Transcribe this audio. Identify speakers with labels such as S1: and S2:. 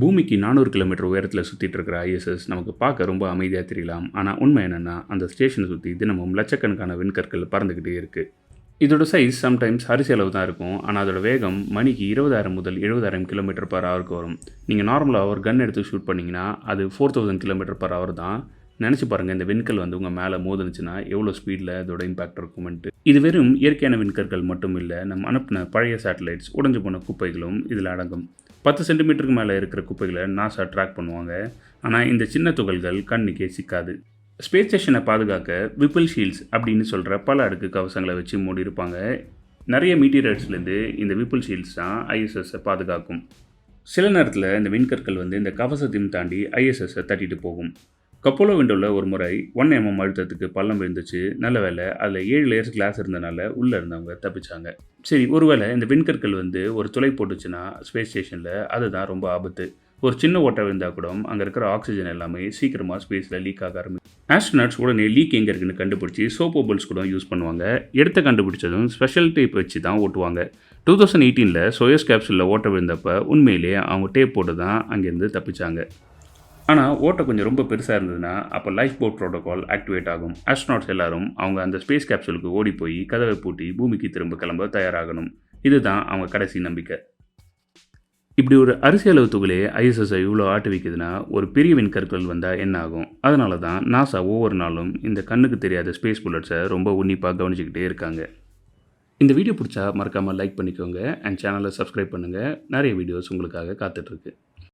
S1: பூமிக்கு நானூறு கிலோமீட்டர் உயரத்தில் சுற்றிட்டு இருக்கிற ஐஎஸ்எஸ் நமக்கு பார்க்க ரொம்ப அமைதியாக தெரியலாம். ஆனால் உண்மை என்னென்னா அந்த ஸ்டேஷனை சுற்றி தினமும் லட்சக்கணக்கான விண்கற்கள் பறந்துக்கிட்டே இருக்குது இதோட சைஸ் சம்டைம்ஸ் அரிசி அளவு தான் இருக்கும். ஆனால் அதோட வேகம் மணிக்கு இருபதாயிரம் முதல் எழுபதாயிரம் கிலோமீட்டர் பர் ஹவருக்கு வரும். நீங்கள் நார்மலாக ஒரு கன் எடுத்து ஷூட் பண்ணிங்கன்னா அது four thousand kilometre per hour தான். நினச்சி பாருங்கள் இந்த விண்கல் வந்து உங்கள் மேலே மோதுனுச்சுன்னா எவ்வளோ ஸ்பீடில் இதோட இம்பாக்ட் இருக்குமென்ட்டு இது வெறும் இயற்கையான விண்கற்கள் மட்டும் இல்லை நம்ம அனுப்பின பழைய சேட்டலைட்ஸ் உடஞ்சு போன குப்பைகளும் இதில் அடங்கும். பத்து சென்டிமீட்டருக்கு மேலே இருக்கிற குப்பைகளை நாசா ட்ராக் பண்ணுவாங்க. ஆனால் இந்த சின்ன துகள்கள் கண்ணுக்கே சிக்காது. ஸ்பேஸ் ஸ்டேஷனை பாதுகாக்க விப்பிள் ஷீல்ட்ஸ் அப்படின்னு சொல்கிற பல அடுக்கு கவசங்களை வச்சு மூடி இருப்பாங்க. நிறைய மீட்டீரியல்ஸ்லேருந்து இந்த விப்பிள் ஷீல்ட்ஸ் தான் ஐஎஸ்எஸ்ஸை பாதுகாக்கும். சில நேரத்தில் இந்த விண்கற்கள் வந்து இந்த கவசத்தையும் தாண்டி ஐஎஸ்எஸ்ஸை தட்டிட்டு போகும். கப்போலோ விண்டோவில் ஒரு முறை ஒன் எம்எம் அழுத்தத்துக்கு பள்ளம் விழுந்துச்சு நல்ல வேலை அதில் ஏழு லேயர்ஸ் கிளாஸ் இருந்தனால உள்ளே இருந்தவங்க தப்பிச்சாங்க. சரி ஒருவேளை இந்த விண்கற்கள் வந்து ஒரு துளை போட்டுச்சுன்னா ஸ்பேஸ் ஸ்டேஷனில் அதுதான் ரொம்ப ஆபத்து. ஒரு சின்ன ஓட்டை விழுந்தால் கூட அங்கே இருக்கிற ஆக்சிஜன் எல்லாமே சீக்கிரமாக ஸ்பேஸில் லீக் ஆக ஆரம்பிக்கும். ஆஸ்ட்ரோநாட்ஸ் உடனே லீக் எங்கே இருக்குன்னு கண்டுபிடிச்சி சோப்போ பல்ஸ் கூட யூஸ் பண்ணுவாங்க. எடுத்து கண்டுபிடிச்சதும் ஸ்பெஷல் டேப் வச்சு தான் ஓட்டுவாங்க டூ தௌசண்ட் எயிட்டீனில் சோயஸ் கேப்சூலில் ஓட்ட விழுந்தப்போ உண்மையிலேயே அவங்க டேப் போட்டு தான் அங்கேருந்து தப்பிச்சாங்க. ஆனால் ஓட்டை கொஞ்சம் ரொம்ப பெருசாக இருந்ததுன்னா அப்போ லைஃப் போட் ப்ரோட்டோகால் ஆக்டிவேட் ஆகும். ஆஸ்ட்ராட்ஸ் எல்லாரும் அவங்க அந்த ஸ்பேஸ் கேப்சூலுக்கு ஓடி போய் கதவை பூட்டி பூமிக்கு திரும்ப கிளம்ப தயாராகணும். இதுதான் அவங்க கடைசி நம்பிக்கை. இப்படி ஒரு அரிசி அளவு துகளே ஐஎஸ்எஸ்ஐ இவ்வளோ ஆட்டு வைக்குதுன்னா ஒரு பெரிய விண்கற்கள் வந்தால் என்ன ஆகும்? அதனால தான் நாசா ஒவ்வொரு நாளும் இந்த கண்ணுக்கு தெரியாத ஸ்பேஸ் புல்லட்ஸை ரொம்ப உன்னிப்பாக கவனிச்சுக்கிட்டே இருக்காங்க. இந்த வீடியோ பிடிச்சா மறக்காமல் லைக் பண்ணிக்கோங்க அண்ட் சேனலை சப்ஸ்கிரைப் பண்ணுங்கள் நிறைய வீடியோஸ் உங்களுக்காக காத்துட்ருக்கு